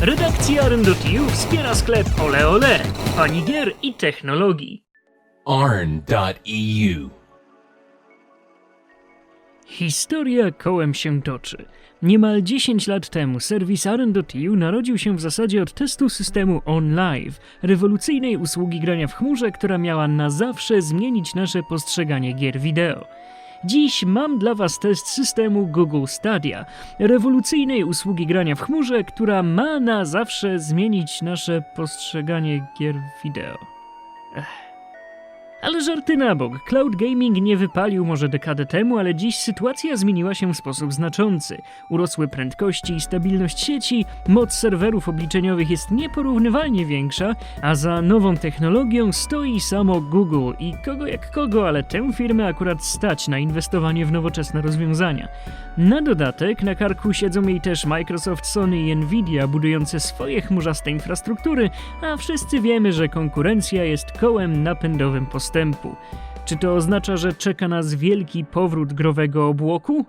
Redakcja Arn.eu wspiera sklep Ole Ole, pani gier i technologii. arn.eu. Historia kołem się toczy. Niemal 10 lat temu serwis Arn.eu narodził się w zasadzie od testu systemu OnLive, rewolucyjnej usługi grania w chmurze, która miała na zawsze zmienić nasze postrzeganie gier wideo. Dziś mam dla Was test systemu Google Stadia, rewolucyjnej usługi grania w chmurze, która ma na zawsze zmienić nasze postrzeganie gier wideo. Ale żarty na bok, cloud gaming nie wypalił może dekadę temu, ale dziś sytuacja zmieniła się w sposób znaczący. Urosły prędkości i stabilność sieci, moc serwerów obliczeniowych jest nieporównywalnie większa, a za nową technologią stoi samo Google i kogo jak kogo, ale tę firmę akurat stać na inwestowanie w nowoczesne rozwiązania. Na dodatek na karku siedzą jej też Microsoft, Sony i Nvidia budujące swoje chmurzaste infrastruktury, a wszyscy wiemy, że konkurencja jest kołem napędowym postępu. Czy to oznacza, że czeka nas wielki powrót growego obłoku?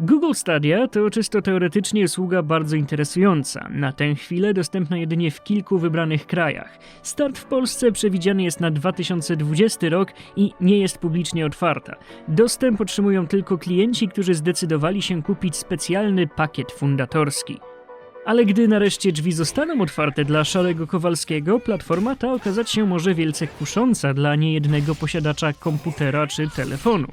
Google Stadia to czysto teoretycznie usługa bardzo interesująca, na tę chwilę dostępna jedynie w kilku wybranych krajach. Start w Polsce przewidziany jest na 2020 rok i nie jest publicznie otwarta. Dostęp otrzymują tylko klienci, którzy zdecydowali się kupić specjalny pakiet fundatorski. Ale gdy nareszcie drzwi zostaną otwarte dla Szarego Kowalskiego, platforma ta okazać się może wielce kusząca dla niejednego posiadacza komputera czy telefonu.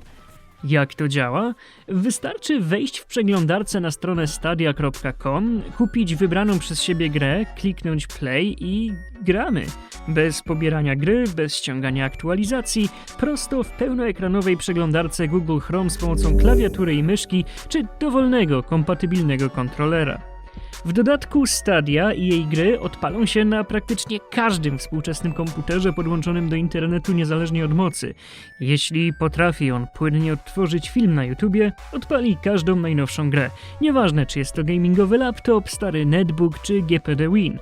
Jak to działa? Wystarczy wejść w przeglądarce na stronę stadia.com, kupić wybraną przez siebie grę, kliknąć play i gramy. Bez pobierania gry, bez ściągania aktualizacji, prosto w pełnoekranowej przeglądarce Google Chrome z pomocą klawiatury i myszki czy dowolnego, kompatybilnego kontrolera. W dodatku Stadia i jej gry odpalą się na praktycznie każdym współczesnym komputerze podłączonym do internetu niezależnie od mocy. Jeśli potrafi on płynnie odtworzyć film na YouTubie, odpali każdą najnowszą grę. Nieważne czy jest to gamingowy laptop, stary netbook czy GPD Win.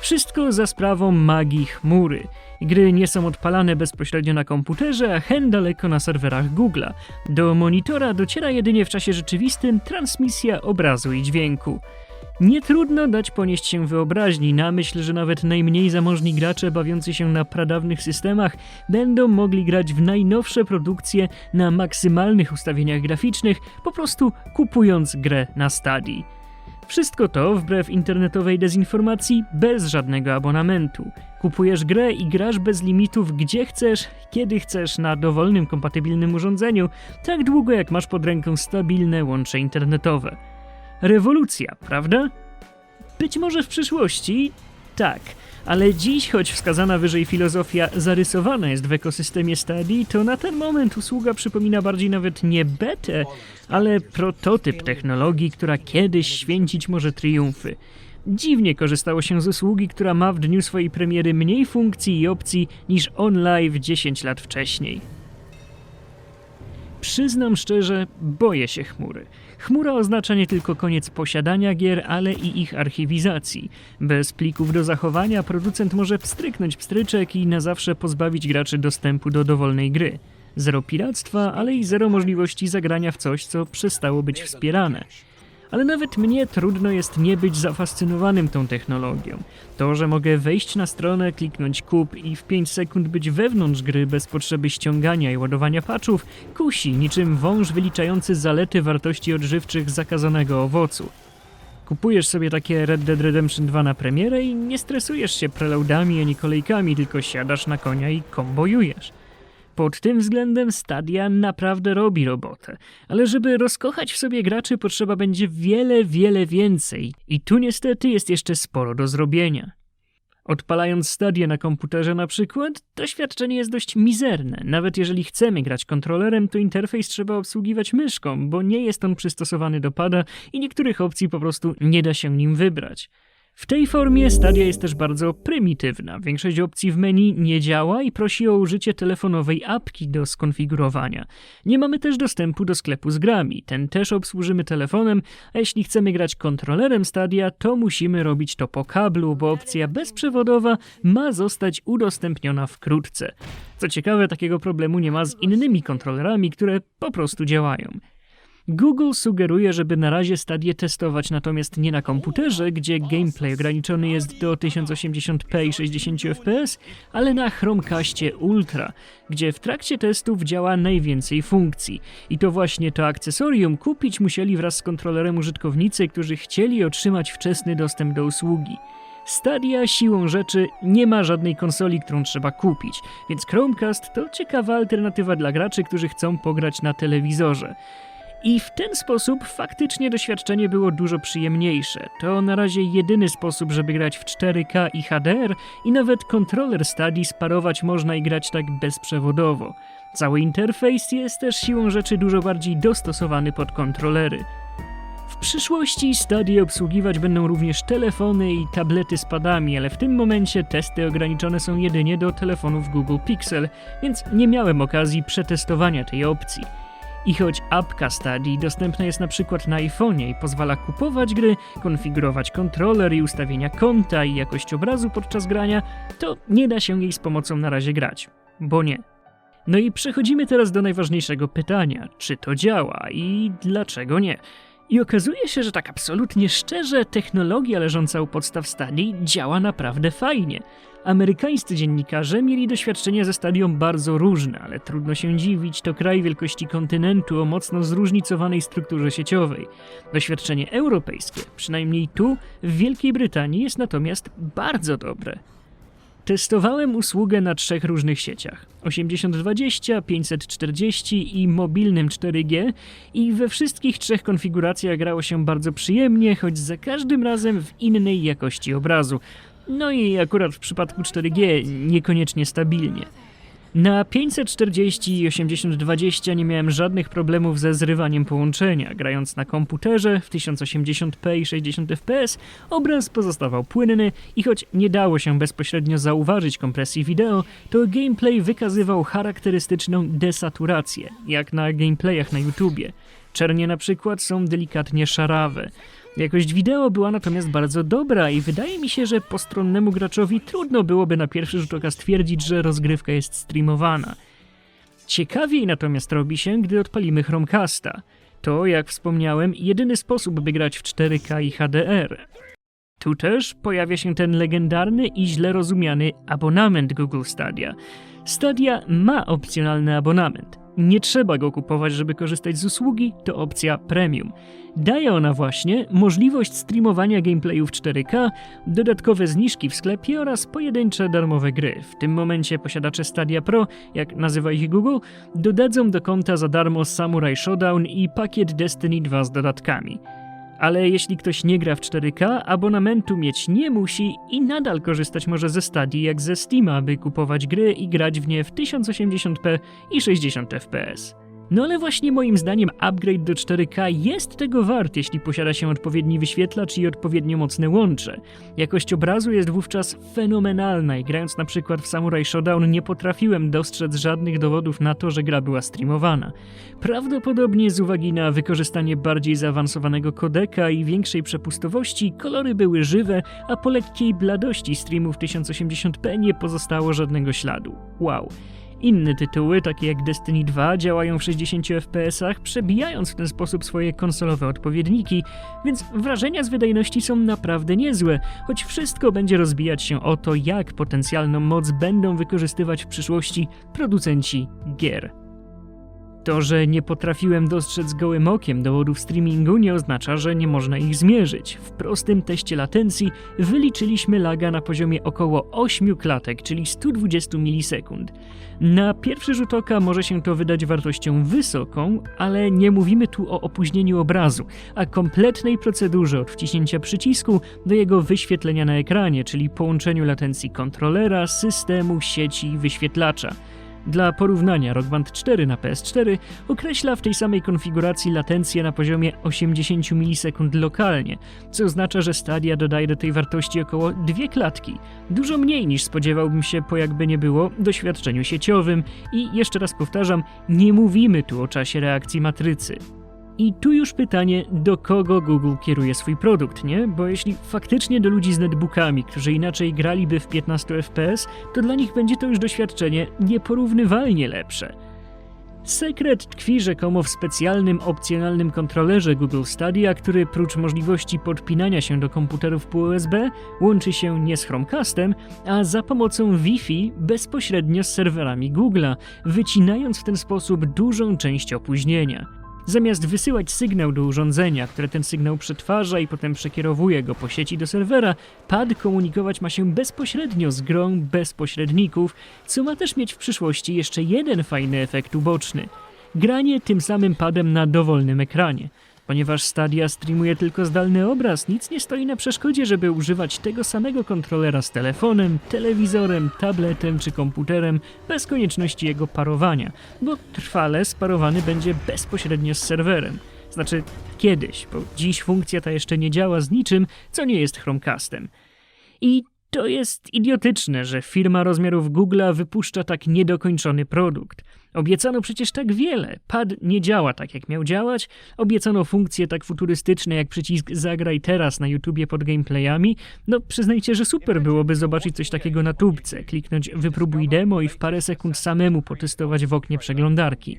Wszystko za sprawą magii chmury. Gry nie są odpalane bezpośrednio na komputerze, a hen daleko na serwerach Google'a. Do monitora dociera jedynie w czasie rzeczywistym transmisja obrazu i dźwięku. Nie trudno dać ponieść się wyobraźni na myśl, że nawet najmniej zamożni gracze bawiący się na pradawnych systemach będą mogli grać w najnowsze produkcje na maksymalnych ustawieniach graficznych, po prostu kupując grę na Stadii. Wszystko to, wbrew internetowej dezinformacji, bez żadnego abonamentu. Kupujesz grę i grasz bez limitów gdzie chcesz, kiedy chcesz, na dowolnym, kompatybilnym urządzeniu, tak długo jak masz pod ręką stabilne łącze internetowe. Rewolucja, prawda? Być może w przyszłości tak, ale dziś, choć wskazana wyżej filozofia zarysowana jest w ekosystemie Stadii, to na ten moment usługa przypomina bardziej nawet nie betę, ale prototyp technologii, która kiedyś święcić może triumfy. Dziwnie korzystało się z usługi, która ma w dniu swojej premiery mniej funkcji i opcji niż OnLive 10 lat wcześniej. Przyznam szczerze, boję się chmury. Chmura oznacza nie tylko koniec posiadania gier, ale i ich archiwizacji. Bez plików do zachowania producent może pstryknąć pstryczek i na zawsze pozbawić graczy dostępu do dowolnej gry. Zero piractwa, ale i zero możliwości zagrania w coś, co przestało być wspierane. Ale nawet mnie trudno jest nie być zafascynowanym tą technologią. To, że mogę wejść na stronę, kliknąć kup i w 5 sekund być wewnątrz gry bez potrzeby ściągania i ładowania patchów, kusi niczym wąż wyliczający zalety wartości odżywczych zakazanego owocu. Kupujesz sobie takie Red Dead Redemption 2 na premierę i nie stresujesz się preloadami ani kolejkami, tylko siadasz na konia i kombojujesz. Pod tym względem Stadia naprawdę robi robotę, ale żeby rozkochać w sobie graczy potrzeba będzie wiele, wiele więcej i tu niestety jest jeszcze sporo do zrobienia. Odpalając Stadię na komputerze na przykład, doświadczenie jest dość mizerne. Nawet jeżeli chcemy grać kontrolerem, to interfejs trzeba obsługiwać myszką, bo nie jest on przystosowany do pada i niektórych opcji po prostu nie da się nim wybrać. W tej formie Stadia jest też bardzo prymitywna. Większość opcji w menu nie działa i prosi o użycie telefonowej apki do skonfigurowania. Nie mamy też dostępu do sklepu z grami. Ten też obsłużymy telefonem, a jeśli chcemy grać kontrolerem Stadia, to musimy robić to po kablu, bo opcja bezprzewodowa ma zostać udostępniona wkrótce. Co ciekawe, takiego problemu nie ma z innymi kontrolerami, które po prostu działają. Google sugeruje, żeby na razie stadię testować natomiast nie na komputerze, gdzie gameplay ograniczony jest do 1080p i 60 fps, ale na Chromecastie Ultra, gdzie w trakcie testów działa najwięcej funkcji. I to właśnie to akcesorium kupić musieli wraz z kontrolerem użytkownicy, którzy chcieli otrzymać wczesny dostęp do usługi. Stadia siłą rzeczy nie ma żadnej konsoli, którą trzeba kupić, więc Chromecast to ciekawa alternatywa dla graczy, którzy chcą pograć na telewizorze. I w ten sposób faktycznie doświadczenie było dużo przyjemniejsze. To na razie jedyny sposób, żeby grać w 4K i HDR i nawet kontroler Stadii sparować można i grać tak bezprzewodowo. Cały interfejs jest też siłą rzeczy dużo bardziej dostosowany pod kontrolery. W przyszłości Stadia obsługiwać będą również telefony i tablety z padami, ale w tym momencie testy ograniczone są jedynie do telefonów Google Pixel, więc nie miałem okazji przetestowania tej opcji. I choć apka Stadia dostępna jest na przykład na iPhone'ie i pozwala kupować gry, konfigurować kontroler i ustawienia konta i jakość obrazu podczas grania, to nie da się jej z pomocą na razie grać. Bo nie. No i przechodzimy teraz do najważniejszego pytania: czy to działa i dlaczego nie? I okazuje się, że tak absolutnie szczerze, technologia leżąca u podstaw Stadii działa naprawdę fajnie. Amerykańscy dziennikarze mieli doświadczenia ze stadią bardzo różne, ale trudno się dziwić, to kraj wielkości kontynentu o mocno zróżnicowanej strukturze sieciowej. Doświadczenie europejskie, przynajmniej tu, w Wielkiej Brytanii, jest natomiast bardzo dobre. Testowałem usługę na trzech różnych sieciach: 8020, 540 i mobilnym 4G i we wszystkich trzech konfiguracjach grało się bardzo przyjemnie, choć za każdym razem w innej jakości obrazu. No i akurat w przypadku 4G niekoniecznie stabilnie. Na 540 i 8020 nie miałem żadnych problemów ze zrywaniem połączenia. Grając na komputerze w 1080p i 60 fps, obraz pozostawał płynny i choć nie dało się bezpośrednio zauważyć kompresji wideo, to gameplay wykazywał charakterystyczną desaturację, jak na gameplayach na YouTubie. Czernie na przykład są delikatnie szarawe. Jakość wideo była natomiast bardzo dobra i wydaje mi się, że postronnemu graczowi trudno byłoby na pierwszy rzut oka stwierdzić, że rozgrywka jest streamowana. Ciekawiej natomiast robi się, gdy odpalimy Chromecasta. To, jak wspomniałem, jedyny sposób, by grać w 4K i HDR. Tu też pojawia się ten legendarny i źle rozumiany abonament Google Stadia. Stadia ma opcjonalny abonament. Nie trzeba go kupować, żeby korzystać z usługi, to opcja premium. Daje ona właśnie możliwość streamowania gameplayów 4K, dodatkowe zniżki w sklepie oraz pojedyncze darmowe gry. W tym momencie posiadacze Stadia Pro, jak nazywa ich Google, dodadzą do konta za darmo Samurai Showdown i pakiet Destiny 2 z dodatkami. Ale jeśli ktoś nie gra w 4K, abonamentu mieć nie musi i nadal korzystać może ze Stadii jak ze Steama, by kupować gry i grać w nie w 1080p i 60 fps. No ale właśnie moim zdaniem upgrade do 4K jest tego wart, jeśli posiada się odpowiedni wyświetlacz i odpowiednio mocne łącze. Jakość obrazu jest wówczas fenomenalna i grając na przykład w Samurai Showdown nie potrafiłem dostrzec żadnych dowodów na to, że gra była streamowana. Prawdopodobnie z uwagi na wykorzystanie bardziej zaawansowanego kodeka i większej przepustowości, kolory były żywe, a po lekkiej bladości streamów 1080p nie pozostało żadnego śladu. Wow. Inne tytuły, takie jak Destiny 2, działają w 60 fps, przebijając w ten sposób swoje konsolowe odpowiedniki, więc wrażenia z wydajności są naprawdę niezłe, choć wszystko będzie rozbijać się o to, jak potencjalną moc będą wykorzystywać w przyszłości producenci gier. To, że nie potrafiłem dostrzec gołym okiem dowodów streamingu nie oznacza, że nie można ich zmierzyć. W prostym teście latencji wyliczyliśmy laga na poziomie około 8 klatek, czyli 120 milisekund. Na pierwszy rzut oka może się to wydać wartością wysoką, ale nie mówimy tu o opóźnieniu obrazu, a kompletnej procedurze od wciśnięcia przycisku do jego wyświetlenia na ekranie, czyli połączeniu latencji kontrolera, systemu, sieci i wyświetlacza. Dla porównania Rock Band 4 na PS4 określa w tej samej konfiguracji latencję na poziomie 80 milisekund lokalnie, co oznacza, że Stadia dodaje do tej wartości około dwie klatki, dużo mniej niż spodziewałbym się po jakby nie było doświadczeniu sieciowym i jeszcze raz powtarzam, nie mówimy tu o czasie reakcji matrycy. I tu już pytanie, do kogo Google kieruje swój produkt, nie? Bo jeśli faktycznie do ludzi z netbookami, którzy inaczej graliby w 15 FPS, to dla nich będzie to już doświadczenie nieporównywalnie lepsze. Sekret tkwi rzekomo w specjalnym, opcjonalnym kontrolerze Google Stadia, który prócz możliwości podpinania się do komputerów po USB łączy się nie z Chromecastem, a za pomocą Wi-Fi bezpośrednio z serwerami Google'a, wycinając w ten sposób dużą część opóźnienia. Zamiast wysyłać sygnał do urządzenia, które ten sygnał przetwarza i potem przekierowuje go po sieci do serwera, pad komunikować ma się bezpośrednio z grą bez pośredników, co ma też mieć w przyszłości jeszcze jeden fajny efekt uboczny. Granie tym samym padem na dowolnym ekranie. Ponieważ Stadia streamuje tylko zdalny obraz, nic nie stoi na przeszkodzie, żeby używać tego samego kontrolera z telefonem, telewizorem, tabletem czy komputerem bez konieczności jego parowania, bo trwale sparowany będzie bezpośrednio z serwerem. Znaczy kiedyś, bo dziś funkcja ta jeszcze nie działa z niczym, co nie jest Chromecastem. I to jest idiotyczne, że firma rozmiarów Google'a wypuszcza tak niedokończony produkt. Obiecano przecież tak wiele. Pad nie działa tak, jak miał działać. Obiecano funkcje tak futurystyczne, jak przycisk Zagraj teraz na YouTubie pod gameplayami. No, przyznajcie, że super byłoby zobaczyć coś takiego na tubce, kliknąć wypróbuj demo i w parę sekund samemu potestować w oknie przeglądarki.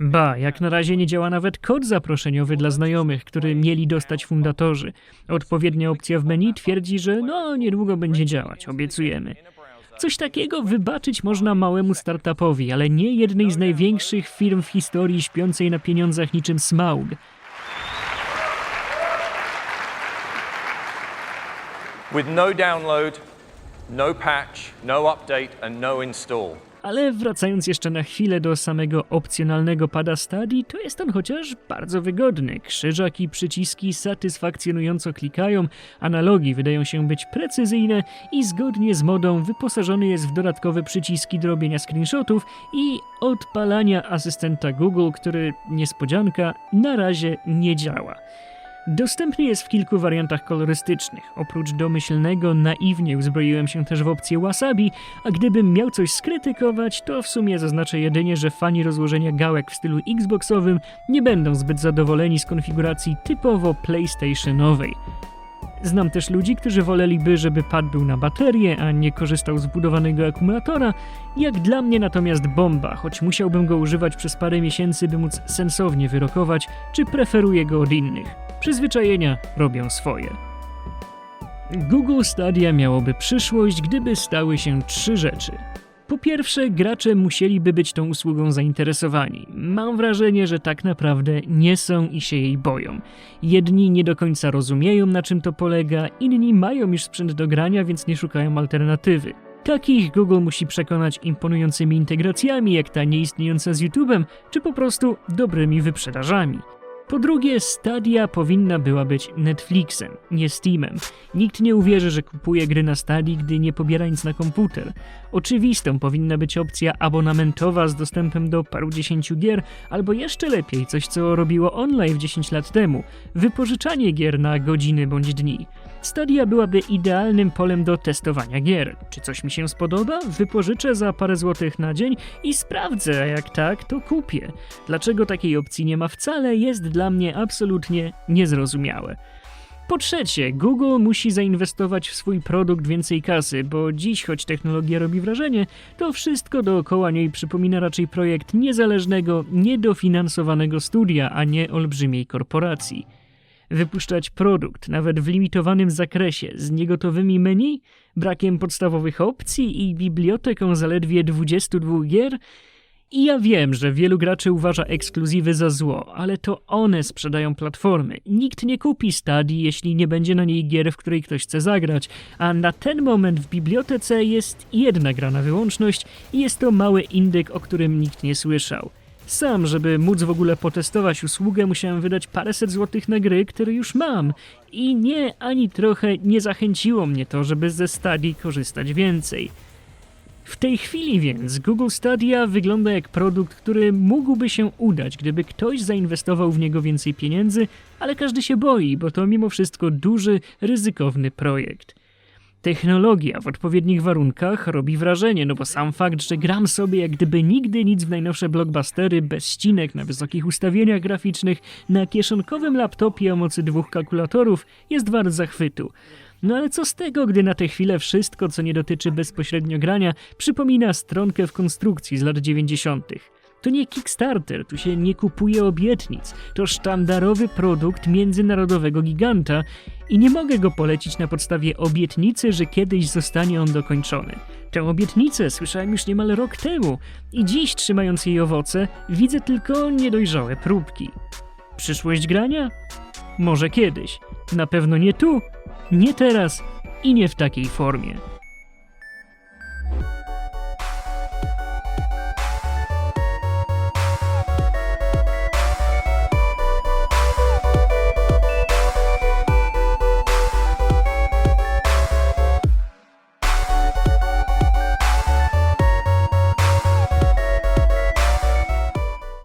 Ba, jak na razie nie działa nawet kod zaproszeniowy dla znajomych, który mieli dostać fundatorzy. Odpowiednia opcja w menu twierdzi, że no, niedługo będzie działać, obiecujemy. Coś takiego wybaczyć można małemu startupowi, ale nie jednej z największych firm w historii śpiącej na pieniądzach niczym Smaug. with no download, no patch, no update, and no install. Ale wracając jeszcze na chwilę do samego opcjonalnego pada Stadi, to jest on chociaż bardzo wygodny. Krzyżak i przyciski satysfakcjonująco klikają, analogi wydają się być precyzyjne i zgodnie z modą wyposażony jest w dodatkowe przyciski do robienia screenshotów i odpalania asystenta Google, który, niespodzianka, na razie nie działa. Dostępny jest w kilku wariantach kolorystycznych. Oprócz domyślnego, naiwnie uzbroiłem się też w opcję Wasabi, a gdybym miał coś skrytykować, to w sumie zaznaczę jedynie, że fani rozłożenia gałek w stylu Xboxowym nie będą zbyt zadowoleni z konfiguracji typowo PlayStationowej. Znam też ludzi, którzy woleliby, żeby pad był na baterię, a nie korzystał z budowanego akumulatora. Jak dla mnie natomiast bomba, choć musiałbym go używać przez parę miesięcy, by móc sensownie wyrokować, czy preferuję go od innych. Przyzwyczajenia robią swoje. Google Stadia miałoby przyszłość, gdyby stały się trzy rzeczy. Po pierwsze, gracze musieliby być tą usługą zainteresowani. Mam wrażenie, że tak naprawdę nie są i się jej boją. Jedni nie do końca rozumieją, na czym to polega, inni mają już sprzęt do grania, więc nie szukają alternatywy. Takich Google musi przekonać imponującymi integracjami, jak ta nieistniejąca z YouTube'em, czy po prostu dobrymi wyprzedażami. Po drugie, Stadia powinna była być Netflixem, nie Steamem. Nikt nie uwierzy, że kupuje gry na Stadii, gdy nie pobiera nic na komputer. Oczywistą powinna być opcja abonamentowa z dostępem do parudziesięciu gier, albo jeszcze lepiej, coś co robiło online 10 lat temu, wypożyczanie gier na godziny bądź dni. Stadia byłaby idealnym polem do testowania gier. Czy coś mi się spodoba? Wypożyczę za parę złotych na dzień i sprawdzę, a jak tak, to kupię. Dlaczego takiej opcji nie ma wcale, jest dla mnie absolutnie niezrozumiałe. Po trzecie, Google musi zainwestować w swój produkt więcej kasy, bo dziś, choć technologia robi wrażenie, to wszystko dookoła niej przypomina raczej projekt niezależnego, niedofinansowanego studia, a nie olbrzymiej korporacji. Wypuszczać produkt, nawet w limitowanym zakresie, z niegotowymi menu, brakiem podstawowych opcji i biblioteką zaledwie 22 gier? I ja wiem, że wielu graczy uważa ekskluzywy za zło, ale to one sprzedają platformy. Nikt nie kupi Stadii, jeśli nie będzie na niej gier, w której ktoś chce zagrać, a na ten moment w bibliotece jest jedna gra na wyłączność i jest to mały indyk, o którym nikt nie słyszał. Sam, żeby móc w ogóle potestować usługę, musiałem wydać paręset złotych na gry, które już mam. I nie, ani trochę nie zachęciło mnie to, żeby ze Stadii korzystać więcej. W tej chwili więc Google Stadia wygląda jak produkt, który mógłby się udać, gdyby ktoś zainwestował w niego więcej pieniędzy, ale każdy się boi, bo to mimo wszystko duży, ryzykowny projekt. Technologia w odpowiednich warunkach robi wrażenie, no bo sam fakt, że gram sobie jak gdyby nigdy nic w najnowsze blockbustery bez ścinek na wysokich ustawieniach graficznych na kieszonkowym laptopie o mocy dwóch kalkulatorów jest wart zachwytu. No ale co z tego, gdy na tę chwilę wszystko, co nie dotyczy bezpośrednio grania, przypomina stronkę w konstrukcji z lat 90. To nie Kickstarter, tu się nie kupuje obietnic. To sztandarowy produkt międzynarodowego giganta i nie mogę go polecić na podstawie obietnicy, że kiedyś zostanie on dokończony. Tę obietnicę słyszałem już niemal rok temu i dziś, trzymając jej owoce, widzę tylko niedojrzałe próbki. Przyszłość grania? Może kiedyś. Na pewno nie tu, nie teraz i nie w takiej formie.